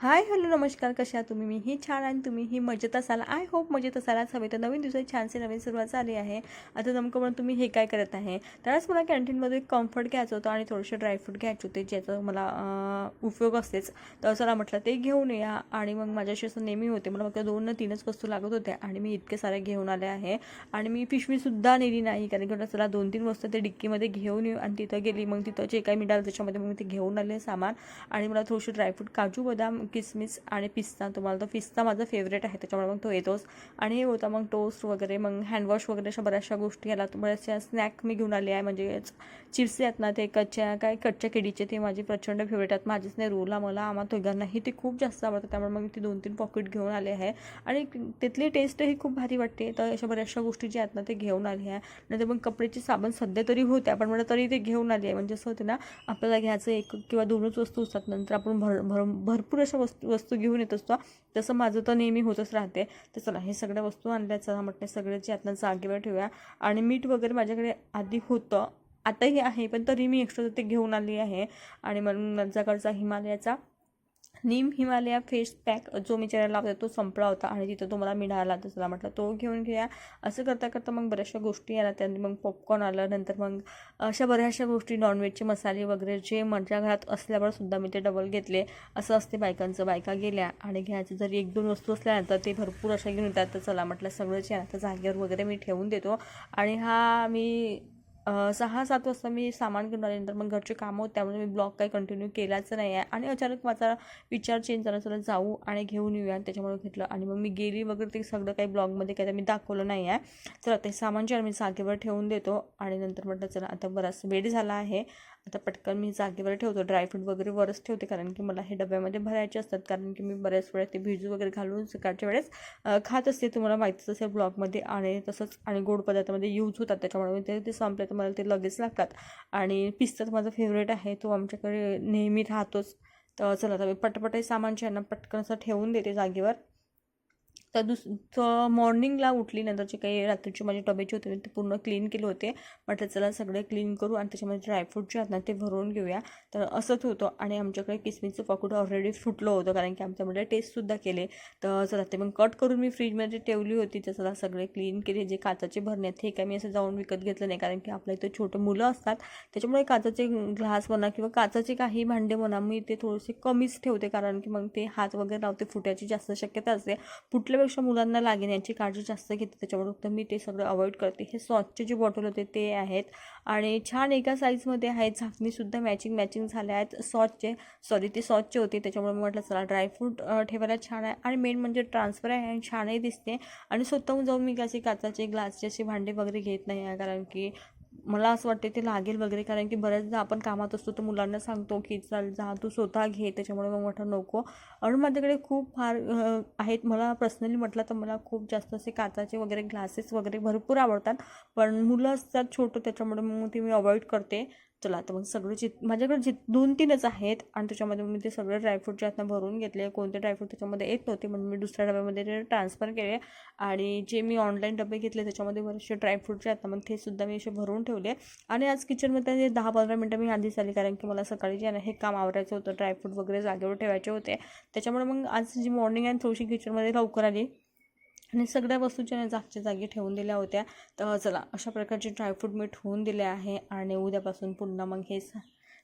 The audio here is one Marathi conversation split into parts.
हाय हॅलो नमस्कार कशा आहात तुम्ही? मीही छान आणि तुम्हीही मजेत असाल. आय होप मजेत असायलाच हवे तर नवीन दिवसाची छानसे नवीन सुरुवात झाली आहे. आता नेमकं म्हणून तुम्ही हे काय करत आहे? त्यावेळेस मला कॅन्टीनमध्ये कम्फर्ट घ्यायचं होतं आणि थोडेसे ड्रायफ्रूट घ्यायचे होते ज्याचा मला उपयोग असतेच. तर चला म्हटलं ते घेऊन या. आणि मग माझ्याशी असं नेहमी होते. मला फक्त दोन ना तीनच वस्तू लागत होत्या आणि मी इतके सारे घेऊन आले आहे. आणि मी पिशवीसुद्धा नेली नाही कारण की चला दोन तीन वस्तू ते डिक्कीमध्ये घेऊन येऊ. आणि तिथं गेली मग तिथं जे काही मिळालं त्याच्यामध्ये मग मी ते घेऊन आले सामान. आणि मला थोडेसे ड्रायफ्रूट काजू बदाम किसमिस आणि पिस्ता. तुम्हाला तो पिस्ता माझा फेवरेट आहे. त्याच्यामुळे मग तो येतोच. आणि हे होता मग टोस्ट वगैरे मग हँडवॉश वगैरे अशा बऱ्याचशा गोष्टी याला बऱ्याचशा स्नॅक मी घेऊन आले आहे. म्हणजे चिप्स आहेत ना ते कच्च्या काय कच्च्या किडीचे ते माझे प्रचंड फेवरेट आहेत. माझेच नाही रोला मला आम्हा दोघांनाही ते खूप जास्त आवडतात. त्यामुळे मग मी ती दोन तीन पॉकेट घेऊन आले आहे. आणि तिथली टेस्टही खूप भारी वाटते. तर अशा बऱ्याचशा गोष्टी ज्या आहेत ना ते घेऊन आले आहे. नाहीतर मग कपड्याची साबण सध्या तरी होत्या पण मला तरी ते घेऊन आली आहे. म्हणजे असं होते ना आपल्याला घ्यायचं एक किंवा दोनच वस्तू असतात. नंतर आपण भर भर भरपूर अशा वस्तू वस्तू घेऊन येत असतो. तसं माझं तर नेहमी होतच राहते. तर चला हे सगळ्या वस्तू आणल्या चला म्हटलं सगळे जे जागेवर ठेवूया. आणि मीठ वगैरे माझ्याकडे आधी होतं. आताही आहे पण तरी मी एक्स्ट्रा ते घेऊन आली आहे. आणि मग माझ्याकडचा हिमालयाचा नीम हिमालया फेस पॅक जो मी चेहऱ्याला लावते तो संपला होता आणि तिथं तो मला मिळाला तर चला म्हटलं तो घेऊन घ्या. असं करता करता मग बऱ्याचशा गोष्टी आल्या. त्यांनी मग पॉपकॉर्न आलं. नंतर मग अशा बऱ्याचशा गोष्टी नॉनव्हेजचे मसाले वगैरे जे माझ्या घरात असल्यावर सुद्धा मी ते डबल घेतले. असं असते बायकांचं. बायका गेल्या आणि घ्यायचं. जरी एक दोन वस्तू असल्या तर ते भरपूर अशा घेऊन येतात. तर चला म्हटलं सगळंच आहे आता जागेवर वगैरे मी ठेवून देतो. आणि हा मी सहा सात वाजता मी सामान घेऊन आल्यानंतर मग घरचे कामं होते त्यामुळे मी ब्लॉग काही कंटिन्यू केलाच नाही आहे आणि अचानक माझा विचार चेंज झाला चला जाऊ आणि घेऊन येऊया. त्याच्यामुळे घेतलं. आणि मग मी गेली वगैरे ते सगळं काही ब्लॉगमध्ये काही मी दाखवलं नाही आहे तर ते सामान जे मी जागेवर ठेवून देतो. आणि नंतर म्हटलं चला आता बराच वेळ झाला आहे. आता पटकन मी जागेवर ठेवतो ड्रायफ्रूट वगैरे वरच ठेवते कारण की मला हे डब्यामध्ये भरायचे असतात कारण की मी बऱ्याच वेळा ते भिजू वगैरे घालून सकाळच्या वेळेस खात असते. तुम्हाला माहितीच असेल ब्लॉगमध्ये आणि तसंच आणि गोड पदार्थामध्ये यूज होतात त्याच्यामुळे मी ते ते संपले तर मला ते लगेच लागतात. आणि पिस्ता तर माझा फेवरेट आहे तो आमच्याकडे नेहमी राहतोच. तर चला आता मी पटपट सामान जे आहे ना पटकन असं ठेवून देते जागेवर. तर दुस तर मॉर्निंगला उठली नंतरचे काही रात्रीचे माझे डब्याचे होते ते पूर्ण क्लीन केले होते. म्हटलं चला सगळे क्लीन करू आणि त्याच्यामध्ये ड्रायफ्रूट जे आहेत ना ते भरून घेऊया. तर असंच होतं आणि आमच्याकडे किसमिसचं पॉकेट ऑलरेडी फुटलं होतं कारण की आमच्यामध्ये टेस्टसुद्धा केले. तर चला ते मग कट करून मी फ्रीजमध्ये ठेवली होती तर चला सगळे क्लीन केले. जे काचाचे भरणे आहेत हे काय मी असं जाऊन विकत घेतलं नाही कारण की आपल्या इथं छोटे मुलं असतात. त्याच्यामुळे काचाचे ग्लास म्हणा किंवा काचाचे काही भांडे म्हणा मी ते थोडेसे कमीच ठेवते कारण की मग ते हात वगैरे लावते फुटायची जास्त शक्यता असते. फुटल्यापेक्षा मुलांना लागेन याची काळजी जास्त घेते. त्याच्यामुळे तर मी ते सगळं अवॉइड करते. हे सॉसचे जे बॉटल होते ते आहेत. आणि छान एका साईजमध्ये आहेत. झाकणीसुद्धा मॅचिंग मॅचिंग झाल्या आहेत. सॉसचे सॉरी ते सॉसचे होते. त्याच्यामुळे मी म्हटलं चला ड्रायफ्रूट ठेवायला छान आहे. आणि मेन म्हणजे ट्रान्सफर आहे आणि छानही दिसते. आणि स्वतःहून जाऊन मी कसे काचाचे ग्लासचे असे भांडे वगैरे घेत नाही आहे. कारण की मला असं वाटते ते लागेल वगैरे कारण की बऱ्याचदा आपण कामात असतो तर मुलांना सांगतो की चल जा तू स्वतः घे त्याच्यामुळे मग म्हटलं नको. आणि माझ्याकडे खूप फार आहेत. मला पर्सनली म्हटलं तर मला खूप जास्त असे काचाचे वगैरे ग्लासेस वगैरे भरपूर आवडतात. पण मुलं असतात छोटं त्याच्यामुळे मग ते मी अवॉइड करते. चला तर मग सगळे जित माझ्याकडे जित दोन तीनच आहेत आणि त्याच्यामध्ये मी ते सगळे ड्रायफ्रूट जे आहेत भरून घेतले. कोणते ड्रायफ्रूट त्याच्यामध्ये येत नव्हते म्हणून मी दुसऱ्या डब्यामध्ये ते ट्रान्सफर केले. आणि जे मी ऑनलाईन डबे घेतले त्याच्यामध्ये बरेचसे ड्रायफ्रूट जे आहेत ना मग ते सुद्धा मी असे भरून ठेवले. आणि आज किचनमध्ये दहा पंधरा मिनटं मी आधीच आली कारण की मला सकाळी जे आहे हे काम आवरायचं होतं. ड्रायफ्रूट वगैरे जागेवर ठेवायचे होते. त्याच्यामुळे मग आज जी मॉर्निंग आहे थोडीशी किचनमध्ये लवकर आली. आणि सगळ्या वस्तू ज्या जागच्या जागी ठेवून दिल्या होत्या. तर चला अशा प्रकारचे ड्रायफ्रूट मी ठेवून दिले आहे. आणि उद्यापासून पुन्हा मग हे स-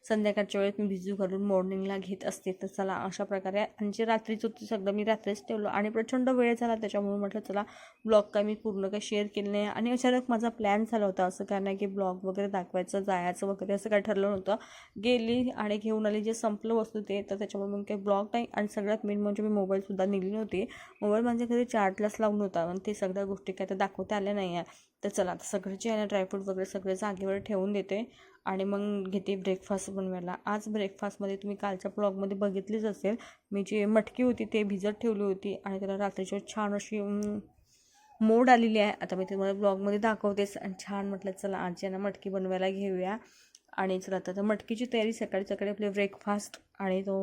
संध्याकाळच्या वेळेस मी भिजू घालून मॉर्निंगला घेत असते. तर चला अशा प्रकारे आणि जे रात्रीच होतं सगळं मी रात्रीच ठेवलं आणि प्रचंड वेळ झाला त्याच्यामुळे म्हटलं चला ब्लॉग काय मी पूर्ण काही शेअर केलं नाही. आणि अचानक माझा प्लॅन झाला होता असं काय नाही की ब्लॉग वगैरे दाखवायचं जायचं वगैरे असं काय ठरलं नव्हतं. गेली आणि घेऊन आली जे संपलं वस्तू ते तर त्याच्यामुळे मग काही ब्लॉग नाही आणि सगळ्यात मेन म्हणजे मी मोबाईलसुद्धा नेली नव्हती. मोबाईल माझ्या घरी चार्जलाच लावून होता आणि ते सगळ्या गोष्टी काय तर दाखवता आल्या नाही आहे तर चला आता सगळं जे आहे ना ड्रायफ्रूट वगैरे सगळे जागेवर ठेवून देते. आणि मग घेते ब्रेकफास्ट बनवायला. आज ब्रेकफास्टमध्ये तुम्ही कालच्या ब्लॉगमध्ये बघितलीच असेल. मी जी मटकी होती ते भिजत ठेवली होती आणि त्याला रात्रीची छान अशी मोड आलेली आहे. आता मी तुम्हाला ब्लॉगमध्ये दाखवतेच आणि छान म्हटलं चला आज यांना मटकी बनवायला घेऊया. आणि चला आता तर मटकीची तयारी सकाळी सकाळी आपले ब्रेकफास्ट आणि तो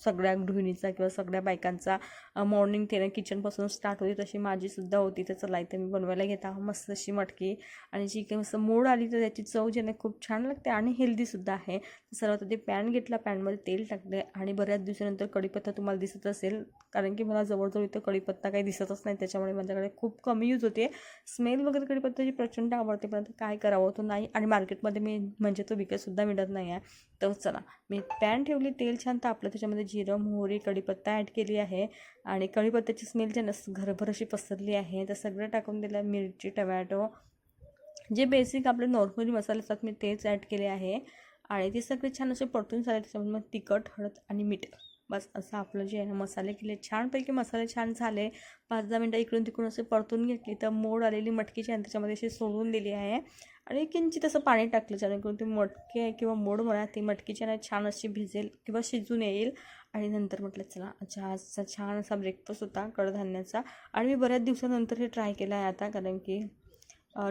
सगळ्या गृहिणीचा किंवा सगळ्या बायकांचा मॉर्निंग ते किचनपासून स्टार्ट होती तशी माझीसुद्धा होती. तर चला इथे मी बनवायला घेत आहो मस्त अशी मटकी आणि जी काही मस्त मोड आली तर त्याची चव जी खूप छान लागते आणि हेल्दीसुद्धा आहे. सर्वात आधी पॅन घेतला पॅनमध्ये तेल टाकले आणि बऱ्याच दिवसानंतर कढीपत्ता तुम्हाला दिसत असेल. कारण की मला जवळजवळ इथं कढीपत्ता काही दिसतच नाही त्याच्यामुळे माझ्याकडे खूप कमी यूज होते. स्मेल वगैरे कढीपत्ताची प्रचंड आवडते पण काय करावं तो नाही आणि मार्केटमध्ये मी म्हणजे तो विकतसुद्धा मिळत नाही आहे. तर चला मी पॅन ठेवली तेल छान तापलं त्याच्यामध्ये जिरं मोहरी कढीपत्ता ॲड केली आहे. आणि कढीपत्त्याची स्मेल जे नस घरभर अशी पसरली आहे. तर सगळं टाकून दिलं मिरची टमॅटो. जे बेसिक आपले नॉर्मली मसाले असतात मी तेच ॲड केले आहे. आणि ते सगळे छान असे परतून झाले त्याच्यामध्ये मग तिखट हळद आणि मीठ. बस असं आपलं जे आहे ना मसाले केले. छानपैकी मसाले छान झाले. पाच दहा मिनटं इकडून तिकडून असे परतून घेतली. तर मोड आलेली मटकीची आणि त्याच्यामध्ये अशी सोडून दिली आहे. आणि किंचित असं पाणी टाकलं जेणेकरून ते मटके किंवा मोड म्हणा ती मटकीच्या ना छान अशी भिजेल किंवा शिजून येईल. आणि नंतर म्हटलं चला अच्छा आजचा छान असा ब्रेकफास्ट होता कडधान्याचा. आणि मी बऱ्याच दिवसानंतर हे ट्राय केलं आहे आता कारण की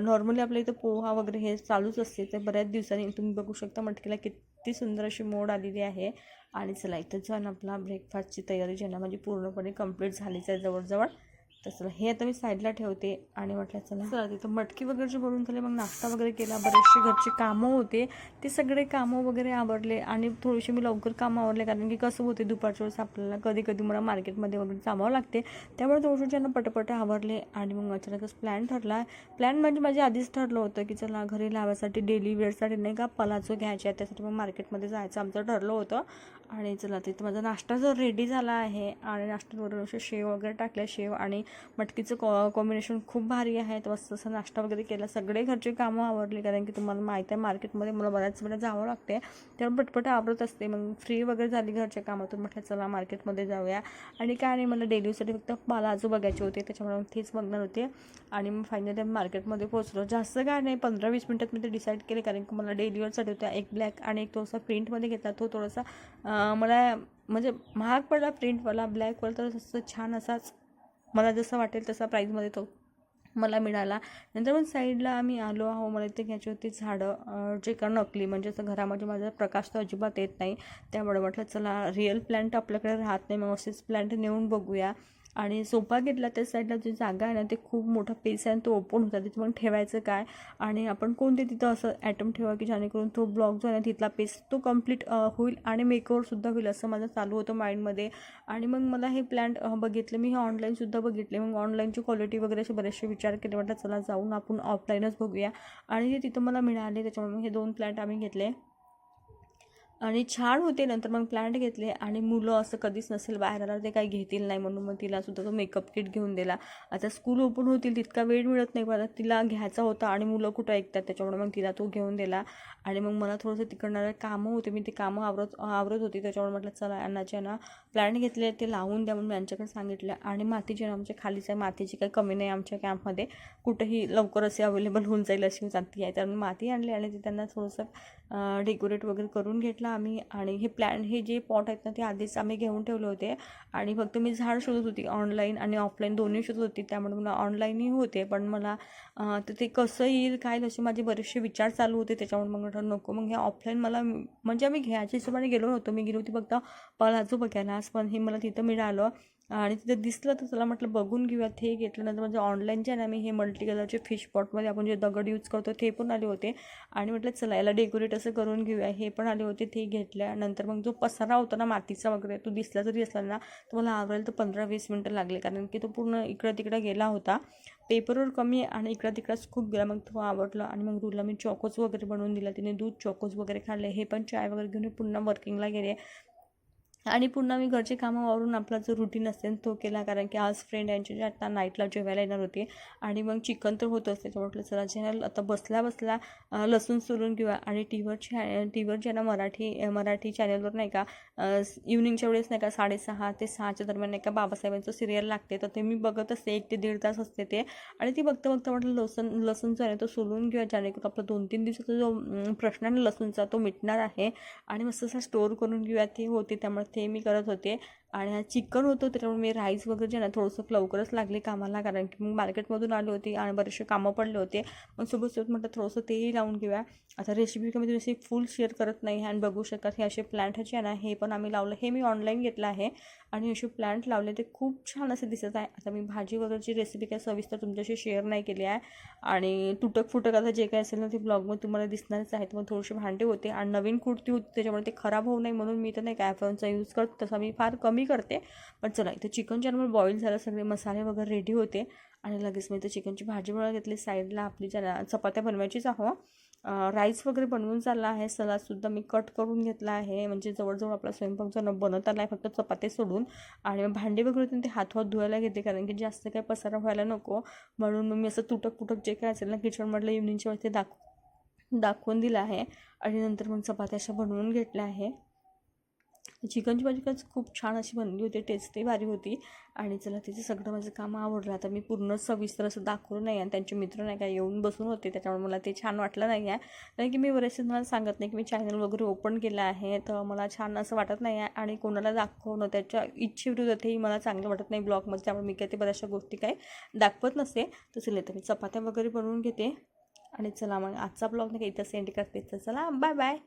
नॉर्मली आपल्या इथं पोहा वगैरे हे चालूच असते तर बऱ्याच दिवसांनी तुम्ही बघू शकता मटकीला किती सुंदर अशी मोड आलेली आहे. आणि चला इथं छान आपला ब्रेकफास्टची तयारी ज्यांना माझी ना पूर्णपणे कंप्लीट झालीच आहे जवळजवळ. तर चला हे आता मी साईडला ठेवते आणि म्हटलं चला. चला तिथं मटकी वगैरे जे बनवून झाले मग नाश्ता वगैरे केला बरेचसे घरचे कामं होते. ते सगळे कामं वगैरे आवडले आणि थोडेसे मी लवकर कामं आवडले कारण की कसं होते दुपारच्या वेळेस आपल्याला कधी कधी मला मार्केटमध्ये वगैरे जावं लागते. त्यामुळे थोडेसे ज्यांना पटपट आवडले आणि मग अचानकच प्लॅन ठरला. प्लॅन म्हणजे माझे आधीच ठरलं होतं की चला घरी लावायसाठी डेली वेअरसाठी नाही का पलाचो घ्यायचा आहे त्यासाठी मग मार्केटमध्ये जायचं आमचं ठरलं होतं. आणि चला तिथं माझा नाश्ता जर रेडी झाला आहे आणि नाश्त्यावर असे शेव वगैरे टाकले शेव आणि मटकीचं कॉ कॉम्बिनेशन खूप भारी आहे. तर मस्त असं नाश्ता वगैरे केला. सगळे घरचे कामं आवडली कारण की तुम्हाला माहीत आहे मार्केटमध्ये मला बऱ्याच वेळा जावं लागते त्यामुळे पटपट आवडत असते. मग फ्री वगैरे झाली घरच्या कामातून. म्हटलं चला मार्केटमध्ये जाऊया. आणि काय नाही मला डेलीसाठी फक्त पालाजू बघायचे होते. त्याच्यामुळे मग तेच बघणार होते. आणि मग फायनली मार्केटमध्ये पोहोचलो. जास्त काय नाही पंधरा वीस मिनटात मी ते डिसाईड केले. कारण की मला डेलीवरसाठी होत्या. एक ब्लॅक आणि एक थोडासा प्रिंटमध्ये घेतला तो थोडासा मला म्हणजे महाग पडला प्रिंटवाला ब्लॅकवाला तर तसं छान असाच मला जसं वाटेल तसा प्राईजमध्ये तो मला मिळाला. नंतर मग साईडला आम्ही आलो आहो मला इथे घ्यायची होती झाडं जे का नकली म्हणजे असं घरामध्ये माझा प्रकाश तर अजिबात येत नाही. त्यामुळे म्हटलं चला रिअल प्लॅन्ट आपल्याकडे राहत नाही मग असेच प्लॅन्ट नेऊन बघूया. आणि सोफा घेतला त्या साईडला जी जागा आहे ना ते खूप मोठा पेस आहे आणि तो ओपन होता. तिथे मग ठेवायचं काय? आणि आपण कोणते तिथं असं ॲटम ठेवा की जेणेकरून तो ब्लॉक जो आहे ना तिथला पेस तो कंप्लीट होईल आणि मेकओवरसुद्धा होईल असं माझं चालू होतं माइंडमध्ये आणि मग मला हे प्लॅन्ट बघितले. मी हे ऑनलाईनसुद्धा बघितले. मग ऑनलाईनची क्वालिटी वगैरे असे बरेचसे विचार केले. म्हटलं चला जाऊन आपण ऑफलाईनच बघूया. आणि ते तिथं मला मिळाले. त्याच्यामुळे हे दोन प्लॅन्ट आम्ही घेतले. आणि छान होते. नंतर मग प्लॅन्ट घेतले आणि मुलं असं कधीच नसेल बाहेर आलं ते काही घेतील नाही म्हणून मग तिला सुद्धा तो मेकअप किट घेऊन दिला. आता स्कूल ओपन होतील तितका वेळ मिळत नाही. पण आता तिला घ्यायचा होता आणि मुलं कुठं ऐकतात त्याच्यामुळे मग तिला तो घेऊन दिला. आणि मग मला थोडंसं तिकडणारे कामं होते. मी ते कामं आवरत आवरत होती. त्याच्यामुळे म्हटलं चला यांनाचे ना प्लॅन्ट घेतले ते लावून द्या. म्हणून मी यांच्याकडे सांगितलं. आणि मातीची ना आमच्या खालीच आहे. मातीची काही कमी नाही आमच्या कॅम्पमध्ये कुठेही लवकर असे अवेलेबल होऊन जाईल अशी जाती आहे तर माती आणली आणि ते त्यांना थोडंसं डेकोरेट वगैरे करून घेतलं आम्ही आणि हे प्लॅन हे जे पॉट आहेत ना ते आधीच आम्ही घेऊन ठेवले होते. आणि फक्त मी झाड शोधत होती ऑनलाईन आणि ऑफलाईन दोन्ही शोधत होती. त्यामुळे मला ऑनलाईनही होते. पण मला तर ते कसं येईल काय असे माझे बरेचसे विचार चालू होते. त्याच्यामुळे मग म्हटलं नको मग हे ऑफलाईन मला म्हणजे आम्ही घ्यायच्या हिशोबाने गेलो नव्हतो. मी गेलो होती फक्त पलाजो बघायला. पण हे मला तिथं मिळालं. आणि तिथं दिसलं तर चला म्हटलं बघून घेऊया. ते घेतलं नंतर म्हणजे ऑनलाईन जे आहे ना मी हे मल्टी कलरचे फिश पॉटमध्ये आपण जे दगड यूज करतो ते पण आले होते. आणि म्हटलं चला याला डेकोरेट असं करून घेऊया. हे पण आले होते. ते घेतल्यानंतर मग जो पसारा होता ना मातीचा वगैरे तो दिसला जरी असला ना तो मला आवडेल तर पंधरा वीस मिनटं लागले. कारण की तो पूर्ण इकडं तिकडं गेला होता. पेपरवर कमी आणि इकडं तिकडंच खूप गेला. मग तो आवडला आणि मग रूला मी चॉकोज वगैरे बनवून दिला. तिने दूध चॉकोज वगैरे खाल्ले. हे पण चाय वगैरे घेऊन पुन्हा वर्किंगला गेले. आणि पुन्हा मी घरचे कामं वावरून आपला जो रुटीन असेल तो केला. कारण की आज फ्रेंड यांची जे आता नाईटला जेवायला येणार होते आणि मग चिकन तर होतंच त्याच्यामुळे म्हटलं चला ज्यांना आता बसल्या बसल्या लसूण सोलून घेऊया. आणि टी व्हीवर चॅ टी व्हीवर जे ना मराठी मराठी चॅनलवर नाही का इव्हनिंगच्या वेळेस नाही का साडेसहा ते सहाच्या दरम्यान नाही का बाबासाहेबांचं सिरियल लागते. तर ते मी बघत असते एक ते दीड तास असते ते. आणि ती बघता बघता म्हटलं लसूण लसूण जो आहे तो सोलून घेऊया. जेणेकरून आपला दोन तीन दिवसाचा जो प्रश्न आहे लसूणचा तो मिटणार आहे. आणि मस्त असा स्टोअर करून घेऊया. ते होते त्यामुळे ते मी करत होते. आणि हा चिकन होतं त्याच्यामुळे मी राईस वगैरे जे ना थोडंसं लवकरच लागले कामाला. कारण की मग मार्केटमधून आले होते आणि बरेचसे कामं पडले होते. मग सोबत सोबत म्हटलं थोडंसं तेही लावून घेऊया. आता रेसिपी मी तुम्ही फुल शेअर करत नाही आणि बघू शकतात हे असे प्लॅन्ट जे आहे ना हे पण आम्ही लावलं. हे मी ऑनलाईन घेतलं आहे आणि असे प्लॅन्ट लावले ते खूप छान असे दिसत आहे. आता मी भाजी वगैरेची रेसिपी काय सविस्तर तुमच्याशी शेअर नाही केली आहे. आणि तुटक फुटक आता जे काय असेल ना ते ब्लॉगमध्ये तुम्हाला दिसणारच आहेत मग थोडेसे भांडे होते आणि नवीन कुर्ती होती त्याच्यामुळे ते खराब होऊ नये म्हणून मी तर नाही काय फोनचा यूज करतो तसा मी फार कमी करते. पण चला इथं चिकन नॉर्मल बॉईल झालं सगळे मसाले वगैरे रेडी होते. आणि लगेच मी इथं चिकनची भाजी बनवायला घेतली. साईडला आपली ज्याला चपात्या बनवायचीच आहो राईस वगैरे बनवून चालला आहे. सलादसुद्धा मी कट करून घेतला आहे. म्हणजे जवळजवळ आपला स्वयंपाकचा न बनत आला आहे फक्त चपाते सोडून. आणि मग भांडे वगैरे होते ते हात हात धुवायला घेते. कारण की जास्त काही पसारा व्हायला नको. म्हणून मग मी असं तुटक तुटक जे काय असेल ना किचनमधलं इव्हनिंगच्या वेळेस ते दाखव दाखवून दिलं आहे. आणि नंतर मग चपात्या अशा बनवून घेतल्या आहे. चिकनची भाजी खरंच खूप छान अशी बनली होती टेस्टही भारी होती. आणि चला तिचं सगळं माझं काम आवडलं आता मी पूर्ण सविस्तर असं दाखवलं नाही आणि त्यांचे मित्र नाही का येऊन बसून होते त्याच्यामुळे मला ते छान वाटलं नाही आहे. कारण की मी बरेचसे तुम्हाला सांगत नाही की मी चॅनल वगैरे ओपन केलं आहे तर मला छान असं वाटत नाही आहे. आणि कोणाला दाखवणं त्याच्या इच्छेविरुद्ध तेही मला चांगलं वाटत नाही ब्लॉगमध्ये त्यामुळे मी काही ते बऱ्याचशा गोष्टी काही दाखवत नसते. तसं तर मी चपात्या वगैरे बनवून घेते. आणि चला मग आजचा ब्लॉग नाही का इथं सेंड करते. तर चला बाय बाय